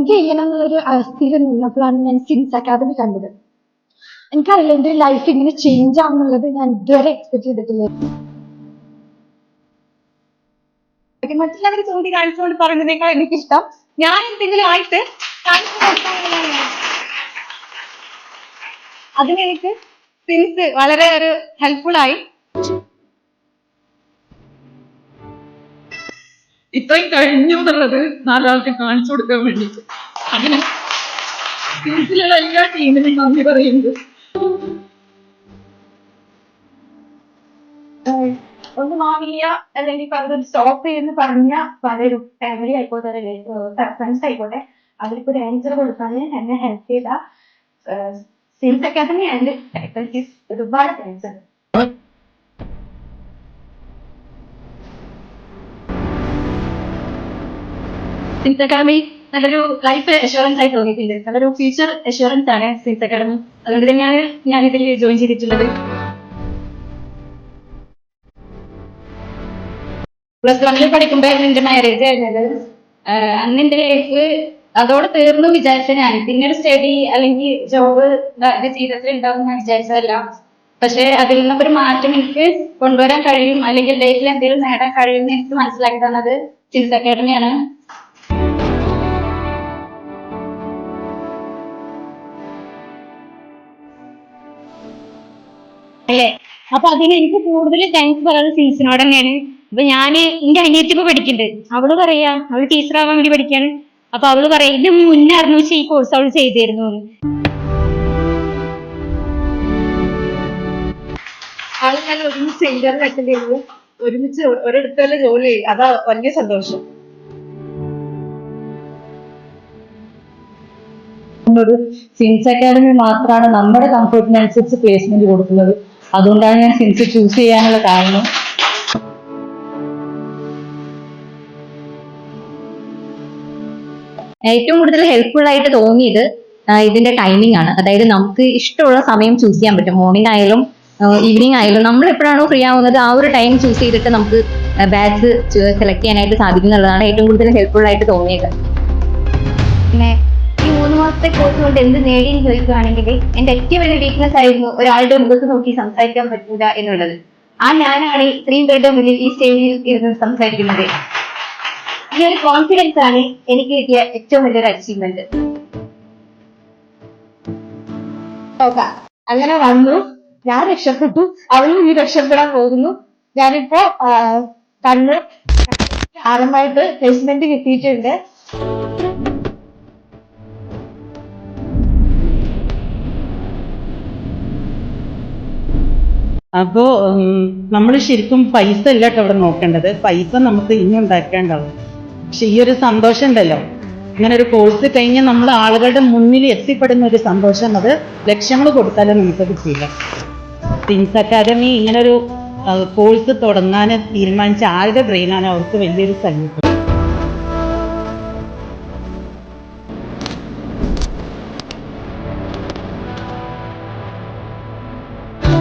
എന്ത് ചെയ്യണം എന്നൊരു അവസ്ഥയിൽ നിന്നപ്പോഴാണ് ഞാൻ സിൻസ് അക്കാദമി കണ്ടത്. എനിക്കറിയില്ല എന്റെ ലൈഫ് ഇങ്ങനെ ചേഞ്ച് ആവുന്നുള്ളത് ഞാൻ ഇതുവരെ എക്സ്പെക്ട് ചെയ്തിട്ടില്ല. മറ്റുള്ളവർ ചൂണ്ടി കാണിച്ചുകൊണ്ട് എനിക്കിഷ്ടം. ഞാൻ എന്തെങ്കിലും ആയിട്ട്. അതിനെനിക്ക് സിൻസ് വളരെ ഒരു ഹെൽപ്ഫുൾ ആയി. ഇത്രയും കഴിഞ്ഞു എന്നുള്ളത് നാലാൾക്ക് കാണിച്ചു കൊടുക്കാൻ വേണ്ടിയിട്ട്. അങ്ങനെ ടീമിലുള്ള എല്ലാ ടീമിനും നന്ദി പറയുന്നത് അല്ലെങ്കിൽ പലതും സ്റ്റോപ്പ് ചെയ്യുന്ന പറഞ്ഞ പലരും ഫാമിലി ആയിക്കോട്ടെ ഫ്രണ്ട്സ് ആയിക്കോട്ടെ അവർക്ക് ഒരു ആൻസർ കൊടുക്കാൻ എന്നെ ഹെൽപ്പ് ചെയ്ത സിൽസ് അക്കാദമി ആൻഡ് ഫാക്കൽറ്റീസ് ഒരുപാട് താങ്ക്സ് സിൻസ് അക്കാഡമി നല്ലൊരു ലൈഫ് അഷുറൻസ് ആയി തോന്നിയിട്ടുണ്ട്. നല്ലൊരു ഫ്യൂച്ചർ അഷുറൻസ് ആണ് സിൻസ് അക്കാഡമി അതുകൊണ്ട് തന്നെയാണ് ഞാൻ ഇതിൽ ജോയിൻ ചെയ്തിട്ടുള്ളത്. പ്ലസ് വണ്ണിൽ പഠിക്കുമ്പോഴായിരുന്നു എന്റെ മാരേജ് ആയിരുന്നത്. അന്ന് എന്റെ ലൈഫ് അതോടെ തീർന്നു വിചാരിച്ച ഞാൻ പിന്നീട് സ്റ്റഡി അല്ലെങ്കിൽ ജോബ് ജീവിതത്തിൽ ഉണ്ടാവും ഞാൻ വിചാരിച്ചതല്ല. പക്ഷെ അതിൽ നിന്നൊക്കെ ഒരു മാറ്റം എനിക്ക് കൊണ്ടുവരാൻ കഴിയും. അല്ലെങ്കിൽ ലൈഫിൽ എന്തെങ്കിലും നേടാൻ കഴിയും എന്ന് എനിക്ക് മനസ്സിലാക്കി തന്നത് സിൻസ് അക്കാഡമിയാണ് അല്ലേ? അപ്പൊ അതിന് എനിക്ക് കൂടുതൽ താങ്ക്സ് പറയുന്നത് സീസിനോട് തന്നെയാണ്. ഇപ്പൊ ഞാൻ എന്റെ അനിയത്തി ഇപ്പൊ പഠിക്കുന്നുണ്ട് അവൾ പറയാ അവൾ ടീച്ചറാവാൻ വേണ്ടി പഠിക്കാണ്. അപ്പൊ അവൾ പറയാ ഇത് മുന്നേ അറിഞ്ഞു വെച്ചാൽ ഈ കോഴ്സ് അവൾ ചെയ്തിരുന്നു. ആൾ ഞാൻ ഒരുമിച്ച് ഇന്റർവ്യൂ അറ്റൻഡ് ചെയ്തു. ഒരുമിച്ച് ഒരിടത്ത് തന്നെ ജോലി ചെയ്യും അതാ വലിയ സന്തോഷം. ഒരു സിൻസ് അക്കാഡമി മാത്രമാണ് നമ്മുടെ കംഫർട്ടിനനുസരിച്ച് പ്ലേസ്മെന്റ് കൊടുക്കുന്നത്. അതുകൊണ്ടാണ് ഞാൻ സിൻസ് ചൂസ് ചെയ്യാനുള്ള കാരണം. ഏറ്റവും കൂടുതൽ ഹെൽപ്ഫുൾ ആയിട്ട് തോന്നിയത് ഇതിന്റെ ടൈമിംഗ് ആണ്. അതായത് നമുക്ക് ഇഷ്ടമുള്ള സമയം ചൂസ് ചെയ്യാൻ പറ്റും. മോർണിംഗ് ആയാലും ഈവനിങ് ആയാലും നമ്മൾ എപ്പോഴാണോ ഫ്രീ ആവുന്നത് ആ ഒരു ടൈം ചൂസ് ചെയ്തിട്ട് നമുക്ക് ബാച്ച് സെലക്ട് ചെയ്യാനായിട്ട് സാധിക്കും എന്നുള്ളതാണ് ഏറ്റവും കൂടുതൽ ഹെൽപ്ഫുൾ ആയിട്ട് തോന്നിയത്. പിന്നെ മാസത്തെ കോഴ്സ് കൊണ്ട് എന്ത് നേടി എന്ന് ചോദിക്കുകയാണെങ്കിൽ എന്റെ ഏറ്റവും വലിയ വീക്ക്നെസ് ആയിരുന്നു ഒരാളുടെ മുഖത്ത് നോക്കി സംസാരിക്കാൻ പറ്റില്ല എന്നുള്ളത്. ആ ഞാനാണ് ഇത്രയും പേരുടെ മുന്നിൽ ഈ സ്റ്റേജിൽ ഇരുന്ന് സംസാരിക്കുന്നത്. ഈ ഒരു കോൺഫിഡൻസ് ആണ് എനിക്ക് കിട്ടിയ ഏറ്റവും വലിയൊരു അച്ചീവ്മെന്റ് അങ്ങനെ വന്നു. ഞാൻ രക്ഷപ്പെട്ടു. അവനും ഈ രക്ഷപ്പെടാൻ പോകുന്നു. ഞാനിപ്പോ കണ്ണ് ആദ്യമായിട്ട് പ്ലേസ്മെന്റ് കിട്ടിയിട്ടുണ്ട്. അപ്പോ നമ്മൾ ശരിക്കും പൈസ അല്ല കേട്ടോ അവിടെ നോക്കേണ്ടത്. പൈസ നമുക്ക് ഇനി ഉണ്ടാക്കേണ്ടാവും പക്ഷെ ഈ ഒരു സന്തോഷം ഉണ്ടല്ലോ. ഇങ്ങനെ ഒരു കോഴ്സ് കഴിഞ്ഞ് നമ്മൾ ആളുകളുടെ മുന്നിൽ എത്തിപ്പെടുന്ന ഒരു സന്തോഷം അത് ലക്ഷ്യങ്ങൾ കൊടുത്താലും നമുക്ക് കിട്ടില്ല സിൻസ് അക്കാദമി ഇങ്ങനൊരു കോഴ്സ് തുടങ്ങാൻ തീരുമാനിച്ച ആരുടെ ബ്രെയിനാണ് അവർക്ക് വലിയൊരു സല്യൂട്ട്